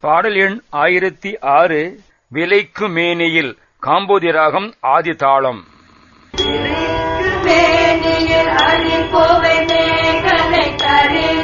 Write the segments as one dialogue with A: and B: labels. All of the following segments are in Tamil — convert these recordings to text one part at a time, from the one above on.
A: பாடல் எண் ஆயிரத்தி ஆறு விலைக்கு மேனியில் காம்போதி ராகம் ஆதி தாளம்
B: மேனியில் அடி மேகலை தரே.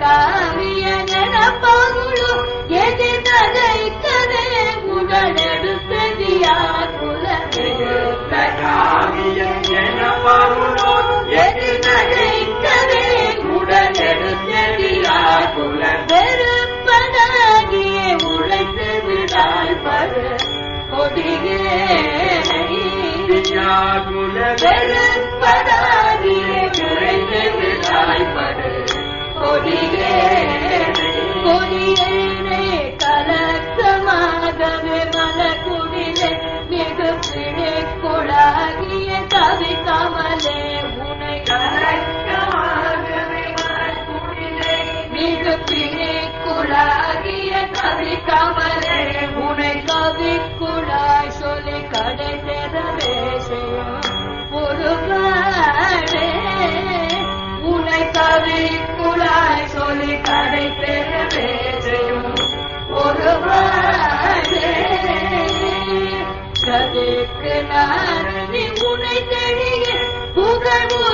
B: 감사합니다. புகழ்வு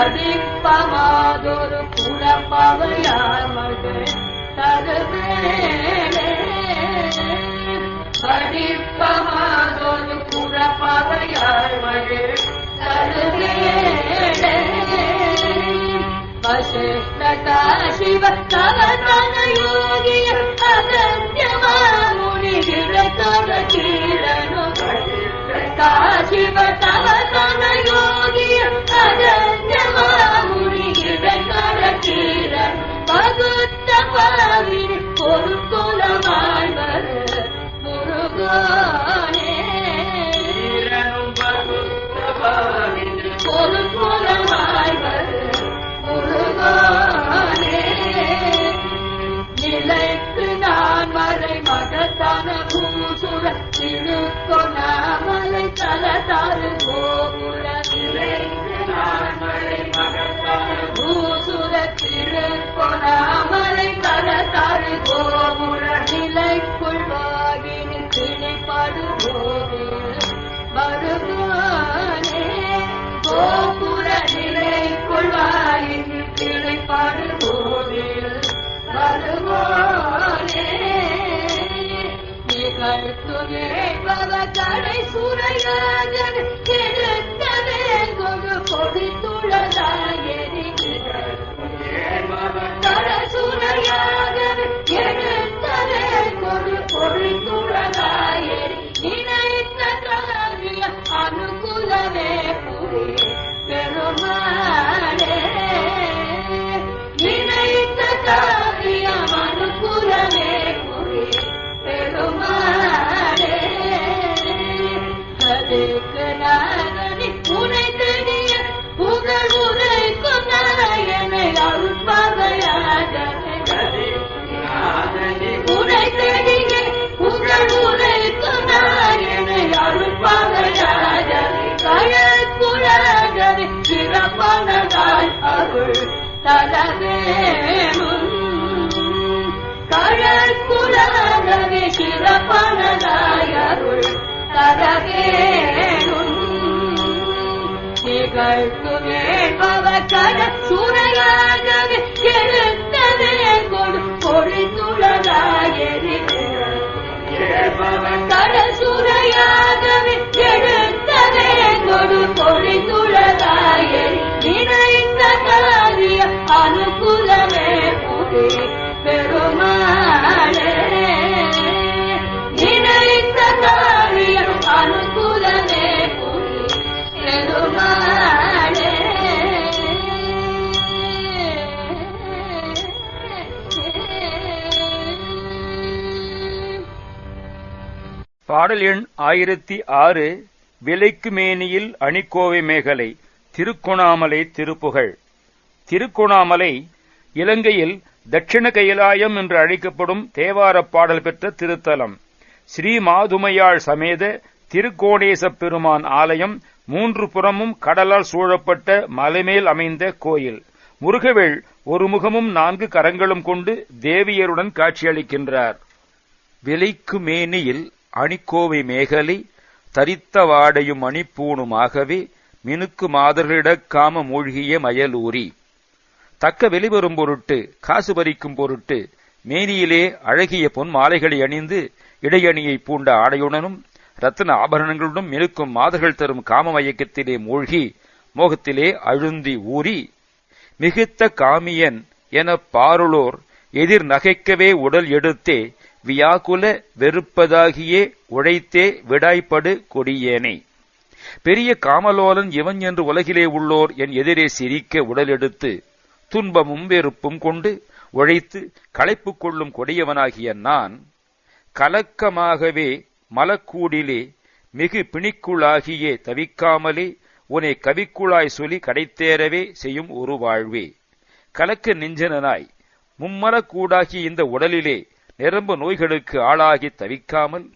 B: பதிப்பமாதொரு புறப்பவையார் மகள் தருவேலே படிப்பமாதொரு புறப்பவையார் மகள் தருவேலே வசிஷ்டதா சிவ கவதான யோகிய அகத்தியமாமுனி விரதோட தவ தரவேணும் கழற்குலவே சிறப்பானதாயருள் தரவேணும் நிகழ்த்து வேள்பவ கட சுரையாகவே எழுத்தவே கொடு பொழிந்துள்ளதாயரி
A: பாடல் எண் ஆயிரத்தி ஆறு விலைக்கு மேனியில் அணிக்கோவை மேகலை திருக்கோணாமலை திருப்புகழ். திருக்கோணாமலை இலங்கையில் தட்சிண கைலாயம் என்று அழைக்கப்படும் தேவாரப் பாடல் பெற்ற திருத்தலம். ஸ்ரீ மாதுமையாள் சமேத திருக்கோணேசப் பெருமான் ஆலயம் மூன்று புறமும் கடலால் சூழப்பட்ட மலைமேல் அமைந்த கோயில். முருகவேள் ஒரு முகமும் நான்கு கரங்களும் கொண்டு தேவியருடன் காட்சியளிக்கின்றார். விலைக்கு மேனியில் அணிக்கோவை மேகலை தரித்த வாடையும் அணிப்பூணுமாகவே மினுக்கு மாதர்களிடக் காம மூழ்கிய மயலூரி. தக்க வெளிவரும் பொருட்டு காசு பறிக்கும் பொருட்டு மேனியிலே அழகிய பொன் மாலைகளை அணிந்து இடையணியை பூண்ட ஆடையுடனும் ரத்தன ஆபரணங்களுடன் மினுக்கும் மாதர்கள் தரும் காம மயக்கத்திலே மூழ்கி மோகத்திலே அழுந்தி ஊறி மிகுத்த காமியன் எனப் பாருளோர் எதிர் நகைக்கவே உடல் எடுத்தே வியாக்குல வெறுப்பதாகியே உழைத்தே விடாய்ப்படு கொடியேனே. பெரிய காமலோலன் இவன் என்று உலகிலே உள்ளோர் என் எதிரே சிரிக்க உடலெடுத்து துன்பமும் வெறுப்பும் கொண்டு உழைத்து களைப்பு கொள்ளும் கொடியவனாகிய நான் கலக்கமாகவே மலக்கூடிலே மிகு பிணிக்குள்ளாகியே தவிக்காமலே உனை கவிக்குழாய் சொல்லி கடைத்தேரவே செய்யும் ஒரு வாழ்வே. கலக்க நெஞ்சனாய் மும்மலக்கூடாகி இந்த உடலிலே நிரம்ப நோய்களுக்கு ஆளாகி தவிக்காமல்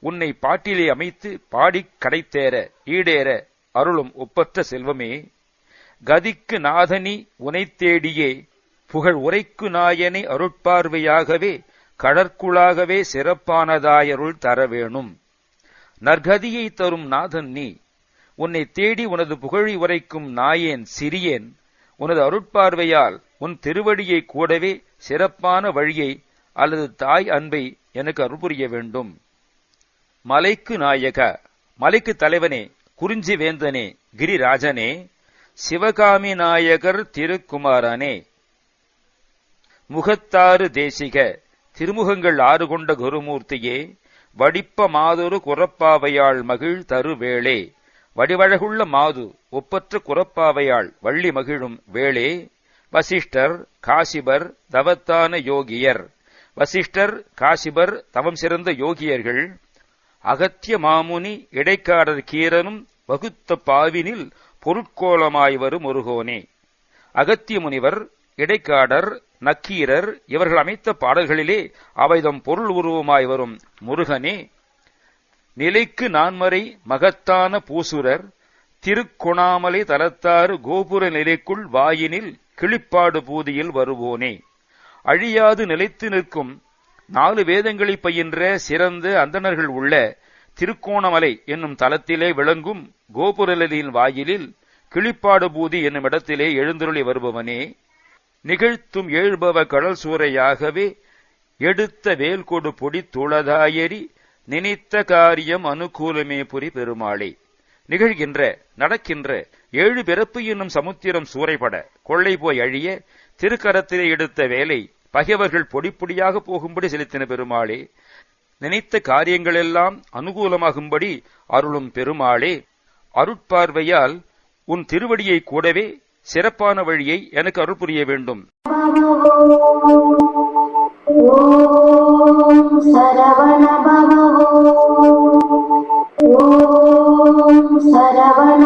A: உன்னை பாட்டிலே அமைத்து பாடிக் கடைத்தேற ஈடேற அருளும் ஒப்பற்ற செல்வமே. கதிக்கு நாதனி உனை தேடியே புகழ் உரைக்கு நாயனை அருட்பார்வையாகவே கடற்குளாகவே சிறப்பானதாயருள் தர வேணும் நற்கதியை தரும் நாதன் நீ உன்னை தேடி உனது புகழி உரைக்கும் நாயேன் சிறியேன். உனது அருட்பார்வையால் உன் திருவடியை கூடவே சிறப்பான வழியை அல்லது தாய் அன்பை எனக்கு அருள்புரிய வேண்டும். மலைக்கு நாயக மலைக்கு தலைவனே குறிஞ்சி வேந்தனே கிரிராஜனே சிவகாமி நாயகர் திருக்குமாரனே. முகத்தாறு தேசிக திருமுகங்கள் ஆறு கொண்ட குருமூர்த்தியே வடிப்ப மாதொரு குரப்பாவையாள் மகிழ் தருவேளே. வடிவழகுள்ள மாது ஒப்பற்ற குரப்பாவையாள் வள்ளி மகிழும் வேளே. வசிஷ்டர் காசிபர் தவத்தான யோகியர். வசிஷ்டர் காசிபர் தவம் சிறந்த யோகியர்கள் அகத்திய மாமுனி இடைக்காடர் கீரனும் வகுத்த பாவினில் பொருட்கோலமாய் வரும் முருகோனே அகத்திய முனிவர் இடைக்காடர் நக்கீரர் இவர்கள் அமைத்த பாடல்களிலே அவைதம் பொருள் உருவமாய் வரும் முருகனே. நிலைக்கு நான்மறை மகத்தான பூசுரர் திருக்கொணாமலை தலத்தாறு கோபுர நிலைக்குள் வாயினில் கிளிப்பாடு பூதியில் வருவோனே. அழியாது நிலைத்து நிற்கும். நாலு வேதங்களை பயின்ற சிறந்த அந்தணர்கள் உள்ள திருக்கோணமலை என்னும் தலத்திலே விளங்கும் கோபுரலின் வாயிலில் கிளிப்பாடு பூதி என்னும் இடத்திலே எழுந்தருளி வருபவனே. நிகழ்த்தும் எழுபவ கடல் சூறையாகவே எடுத்த வேல்கொடு பொடி துளதாயறி நினைத்த காரியம் அனுகூலமே புரி பெருமாளே. நிகழ்கின்ற நடக்கின்ற ஏழு பிறப்பு என்னும் சமுத்திரம் சூறைபட கொள்ளை போய் அழிய திருக்கரத்திலே எடுத்த வேலை பகைவர்கள் பொடிப்பொடியாக போகும்படி செலுத்தின பெருமாளே நினைத்த காரியங்களெல்லாம் அனுகூலமாகும்படி அருளும் பெருமாளே அருட்பார்வையால் உன் திருவடியை கூடவே சிறப்பான வழியை எனக்கு அருள் புரிய வேண்டும்.
C: சரவண